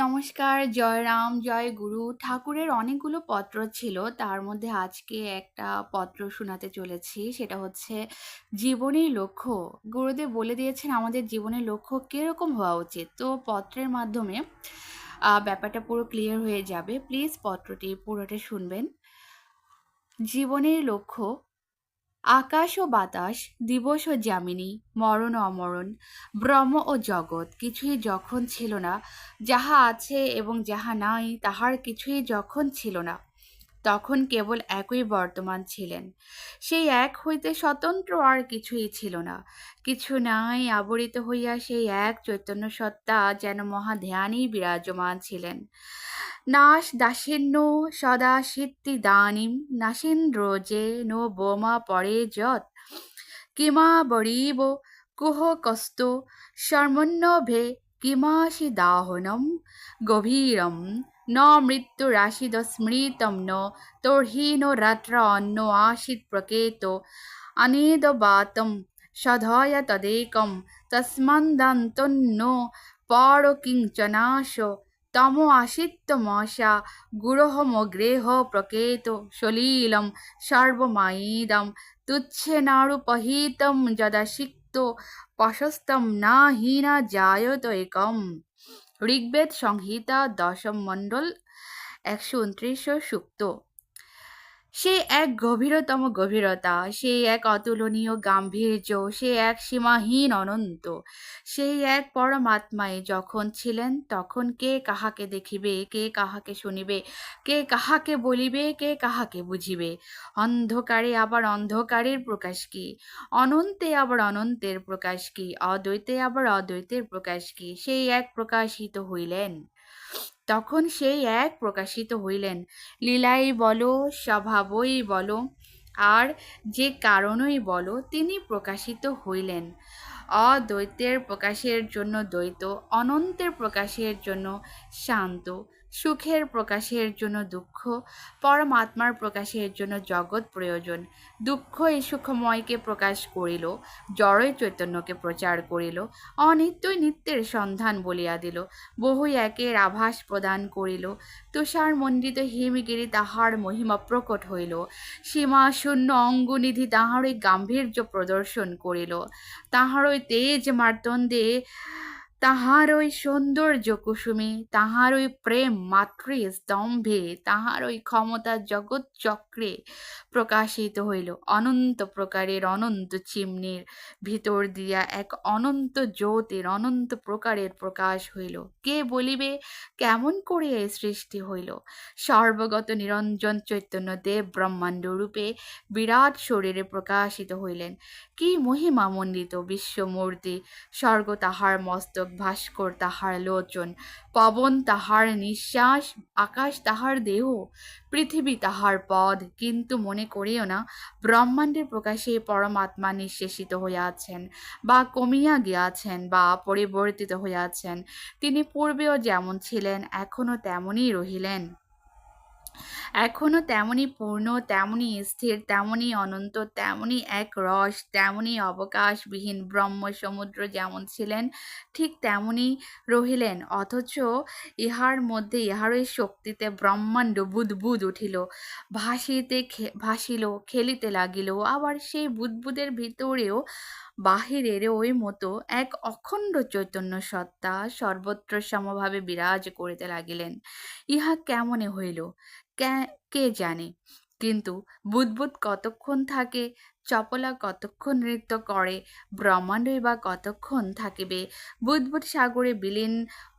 নমস্কার, জয় রাম, জয় গুরু। ঠাকুরের অনেকগুলো পত্র ছিল। তার মধ্যে আজকে একটা পত্র শোনাতে চলেছি। সেটা হচ্ছে জীবনের লক্ষ্য। গুরুদেব বলে দিয়েছেন আমাদের জীবনের লক্ষ্য কীরকম হওয়া উচিত। তো পত্রের মাধ্যমে ব্যাপারটা পুরো ক্লিয়ার হয়ে যাবে। প্লিজ পত্রটি পুরোটা শুনবেন। জীবনের লক্ষ্য আকাশ ও বাতাস, দিবস ও যামিনী, মরণ ও অমরণ, ব্রহ্ম ও জগৎ কিছুই যখন ছিল না, যাহা আছে এবং যাহা নাই তাহার কিছুই যখন ছিল না, তখন কেবল একই বর্তমান ছিলেন। সেই এক হইতে স্বতন্ত্র আর কিছুই ছিল না। কিছু নাই আবরিত হইয়া সেই এক চৈতন্য সত্তা যেন মহাধ্যানেই বিরাজমান ছিলেন। নাশ দাসিন্য সদা সিদ্ধি দানিম, নাসীন্দ্র যে নো বোমা পরে যত কিমা বরিব কুহ কস্ত শর্মণ্যভে কিমাসি দাহনম গভীরম ন মৃত্যুরাশিদ স্মৃতম ন তোর্হীন রাত্র অন্য আশিত প্রকেত অনেদবাতম সধয় তদেকম তস্মন্দন্তন্য পর কিঞ্চনাশ তম আশিত্যমশা গুরহমগ্রেহ প্রকেত সলীলম সর্বমায়ীদম তুচ্ছেনারুপহিতম যদা সিক্ত প্রশস্তম না হীনা জায়ত একম ঋগ্বেদ সংহিতা দশম মণ্ডল একশো উনত্রিশ সূক্ত সে এক গভীরতম গভীরতা, সে এক অতুলনীয় গাম্ভীর্য, সে এক সীমাহীন অনন্ত। সেই এক পরমাত্মায় যখন ছিলেন, তখন কে কাহাকে দেখিবে, কে কাহাকে শুনিবে, কে কাহাকে বলিবে, কে কাহাকে বুঝিবে? অন্ধকারে আবার অন্ধকারের প্রকাশ কি? অনন্তে আবার অনন্তের প্রকাশ কি? অদ্বৈতে আবার অদ্বৈতের প্রকাশ কি? সেই এক প্রকাশিত হইলেন। তখন সেই এক প্রকাশিত হইলেন, লীলাই বলো, স্বভাবই বলো, আর যে কারণই বলো, তিনি প্রকাশিত হইলেন। অদ্বৈতের প্রকাশের জন্য দ্বৈত, অনন্তের প্রকাশের জন্য শান্ত সুখের প্রকাশের জন্য দুঃখ, পরমাত্মার প্রকাশের জন্য জগৎ প্রয়োজন। দুঃখ এই সুখময়কে প্রকাশ করিল, জড়ই চৈতন্যকে প্রচার করিল, অনিত্যই নিত্যের সন্ধান বলিয়া দিল, বহু একের আভাস প্রদান করিল, তুষার মণ্ডিত হিমগিরি তাহার মহিমা প্রকট হইল সীমা শূন্য অঙ্গনিধি তাহারই গাম্ভীর্য প্রদর্শন করিল, তাহারই তেজ মার্তন্দে তাহারই সৌন্দর্য কুসুমে তাহারই প্রেম মাতৃ স্তম্ভে তাহারই ক্ষমতা জগৎ চক্রে প্রকাশিত হইল। অনন্ত প্রকারের অনন্ত চিমনির ভিতর দিয়া এক অনন্ত জ্যোতির অনন্ত প্রকারের প্রকাশ হইল। কে বলিবে, কেমন করে এই সৃষ্টি হইল? সর্বগত নিরঞ্জন চৈতন্য দেব ব্রহ্মাণ্ড রূপে বিরাট শরীরে প্রকাশিত হইলেন। কি মহিমা মণ্ডিত বিশ্বমূর্তি, স্বর্গ তাহার মস্তক ভাস্কর তাহার লোচন, পবন তাহার নিঃশ্বাস, আকাশ তাহার দেহ, পৃথিবী তাহার পদ, কিন্তু মনে করিও না, ব্রহ্মাণ্ডের প্রকাশে পরমাত্মা নিঃশেষিত হইয়াছেন বা কমিয়া গিয়াছেন বা পরিবর্তিত হইয়াছেন। তিনি পূর্বেও যেমন ছিলেন, এখনও তেমনই রহিলেন। এখনও তেমনই পূর্ণ, তেমনই স্থির, তেমনই অনন্ত, তেমনই এক রস, তেমনই অবকাশবিহীন ব্রহ্ম সমুদ্র যেমন ছিলেন, ঠিক তেমনই রহিলেন। অথচ ইহার মধ্যে ইহারই শক্তিতে ব্রহ্মাণ্ড বুদবুদ উঠিল, ভাসিতে ভাসিল, খেলিতে লাগিল। আবার সেই বুদবুদের ভিতরেও বাহিরের ওই মতো এক অখণ্ড চৈতন্য সত্তা সর্বত্র সমভাবে বিরাজ করিতে লাগিলেন। ইহা কেমনে হইল? কে জানে? কিন্তু বুদবুদ কতক্ষণ থাকে, চপলা কতক্ষণ নৃত্য করে, ব্রহ্মাণ্ডই বা কতক্ষণ থাকিবে? বুদবুদ সাগরে বিলীন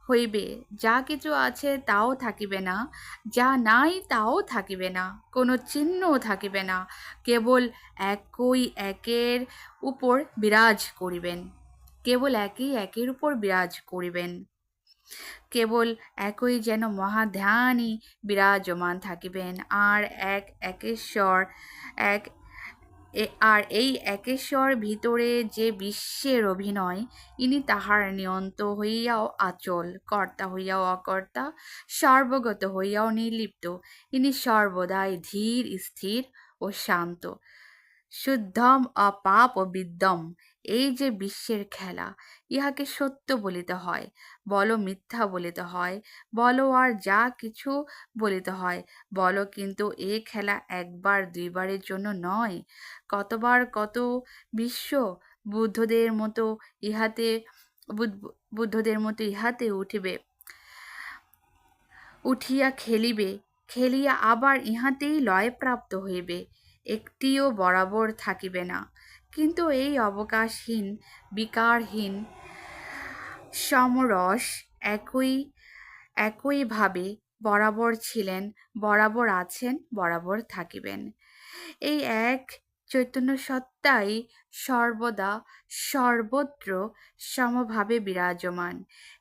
হইবে। যা কিছু আছে তাও থাকিবে না, যা নাই তাও থাকিবে না, কোনো চিহ্নও থাকিবে না, কেবল একই একের উপর বিরাজ করিবেন। কেবল একই একের উপর বিরাজ করিবেন। কেবল একই যেন মহাধ্যানই বিরাজমান থাকিবেন। আর এক একেশ্বর, এক আর এই একেশ্বর ভিতরে যে বিশ্বের অভিনয়, ইনি তাহার নিয়ন্ত হইয়াও আচল, কর্তা হইয়াও অকর্তা, সর্বগত হইয়াও নির্লিপ্ত। ইনি সর্বদাই ধীর, স্থির ও শান্ত। শুদ্ধম অপাপ বিদ্যম এই যে বিশ্বের খেলা, ইহাকে সত্য বলিতে হয়, বলো মিথ্যা বলিতে হয়, বলো আর যা কিছু বলিতে হয়, বলো কিন্তু এ খেলা একবার দুইবারের জন্য নয়। কতবার কত বিশ্ব বুদ্ধদের মতো ইহাতে বুদ্ধ- বুদ্ধদের মতো ইহাতে উঠিবে, উঠিয়া খেলিবে, খেলিয়া আবার ইহাতেই লয়প্রাপ্ত হইবে, একটিও বরাবর থাকিবে না। কিন্তু এই অবকাশহীন, বিকারহীন সমরস একই, একইভাবে বরাবর ছিলেন, বরাবর আছেন, বরাবর থাকিবেন। এই এক চৈতন্য সত্তাই সর্বদা সর্বত্র সমভাবে বিরাজমান।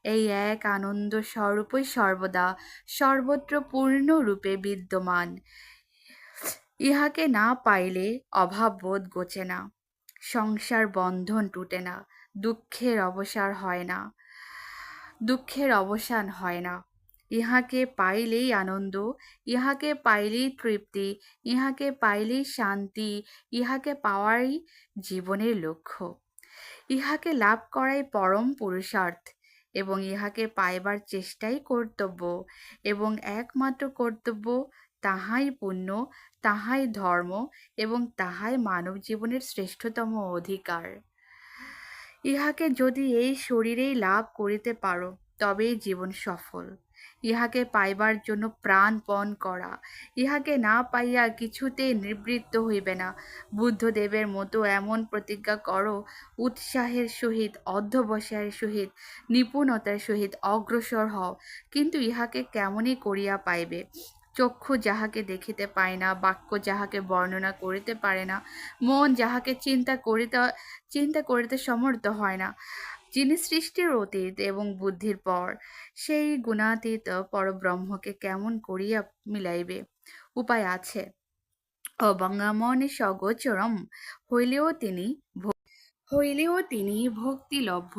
এই এক আনন্দ স্বরূপই সর্বদা সর্বত্র পূর্ণরূপে বিদ্যমান। ইহাকে না পাইলে অভাব বোধ গোচে না। সংসার বন্ধন টুটে না, দুঃখের অবসার হয় না, দুঃখের অবসান হয় না। ইহাকে পাইলেই আনন্দ, ইহাকে পাইলেই তৃপ্তি, ইহাকে পাইলেই শান্তি, ইহাকে পাওয়াই জীবনের লক্ষ্য। ইহাকে লাভ করাই পরম পুরুষার্থ এবং ইহাকে পাইবার চেষ্টাই কর্তব্য এবং একমাত্র কর্তব্য তাহাই পুণ্য, তাহাই ধর্ম এবং তাহাই মানব জীবনের শ্রেষ্ঠতম অধিকার। ইহাকে যদি এই শরীরেই লাভ করিতে পারো, তবেই জীবন সফল। ইহাকে পাইবার জন্য প্রাণপণ করা। ইহাকে না পাইয়া কিছুতে নিবৃত্ত হইবে না। বুদ্ধদেবের মতো এমন প্রতিজ্ঞা করো, উৎসাহের সহিত, অধ্যবসায়ের সহিত, নিপুণতার সহিত অগ্রসর হও। কিন্তু ইহাকে কেমনই করিয়া পাইবে? চক্ষু যাহাকে দেখিতে পায় না, বাক্য যাহাকে বর্ণনা করিতে পারে না, মন যাহাকে চিন্তা করিতে চিন্তা করিতে সমর্থ হয় না। যিনি সৃষ্টির অতীত এবং বুদ্ধির পর, সেই গুণাতীত পরব্রহ্মকে কেমন করিয়া মিলাইবে? উপায় আছে। অবঙ্গামনে সগোচরম, হইলেও তিনি হইলেও তিনি ভক্তিলভ্য,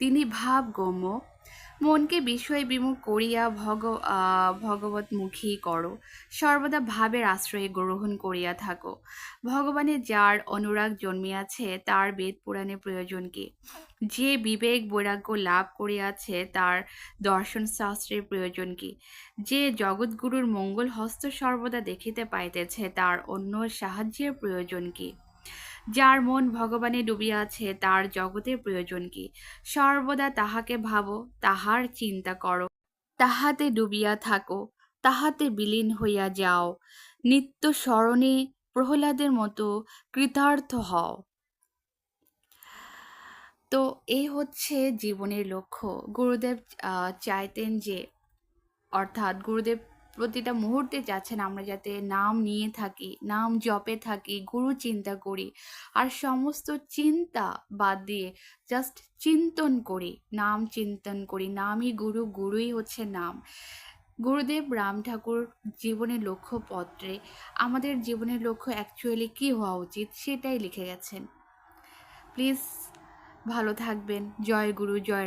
তিনি ভাবগম্য মনকে বিষয় বিমুখ করিয়া ভগ ভগবতমুখী করো। সর্বদা ভাবের আশ্রয়ে গ্রহণ করিয়া থাকো। ভগবানে যার অনুরাগ জন্মিয়াছে, তার বেদ পুরাণের প্রয়োজন কি? যে বিবেক বৈরাগ্য লাভ করিয়াছে, তার দর্শন শাস্ত্রের প্রয়োজন কি? যে জগৎগুরুর মঙ্গল হস্ত সর্বদা দেখিতে পাইতেছে, তার অন্য সাহায্যের প্রয়োজন কি? যার মন ভগবানে ডুবিয়াছে তার জগতের প্রয়োজন কি? সর্বদা তাহাকে ভাবো, তাহার চিন্তা করো। তাহাতে ডুবিয়া থাকো, তাহাতে বিলীন হইয়া যাও। নিত্য স্মরণে প্রহ্লাদের মতো কৃতার্থ হও। তো এই হচ্ছে জীবনের লক্ষ্য। গুরুদেব চাইতেন যে, অর্থাৎ গুরুদেব প্রতিটা মুহূর্তে চাচ্ছেন আমরা যাতে নাম নিয়ে থাকি, নাম জপে থাকি, গুরু চিন্তা করি। আর সমস্ত চিন্তা বাদ দিয়ে জাস্ট চিন্তন করি, নাম চিন্তন করি, নামই গুরু, গুরুই হচ্ছে নাম। গুরুদেব রাম ঠাকুর জীবনের লক্ষ্যপত্রে আমাদের জীবনের লক্ষ্য অ্যাকচুয়ালি কী হওয়া উচিত সেটাই লিখে গেছেন। প্লিজ ভালো থাকবেন। জয় গুরু, জয়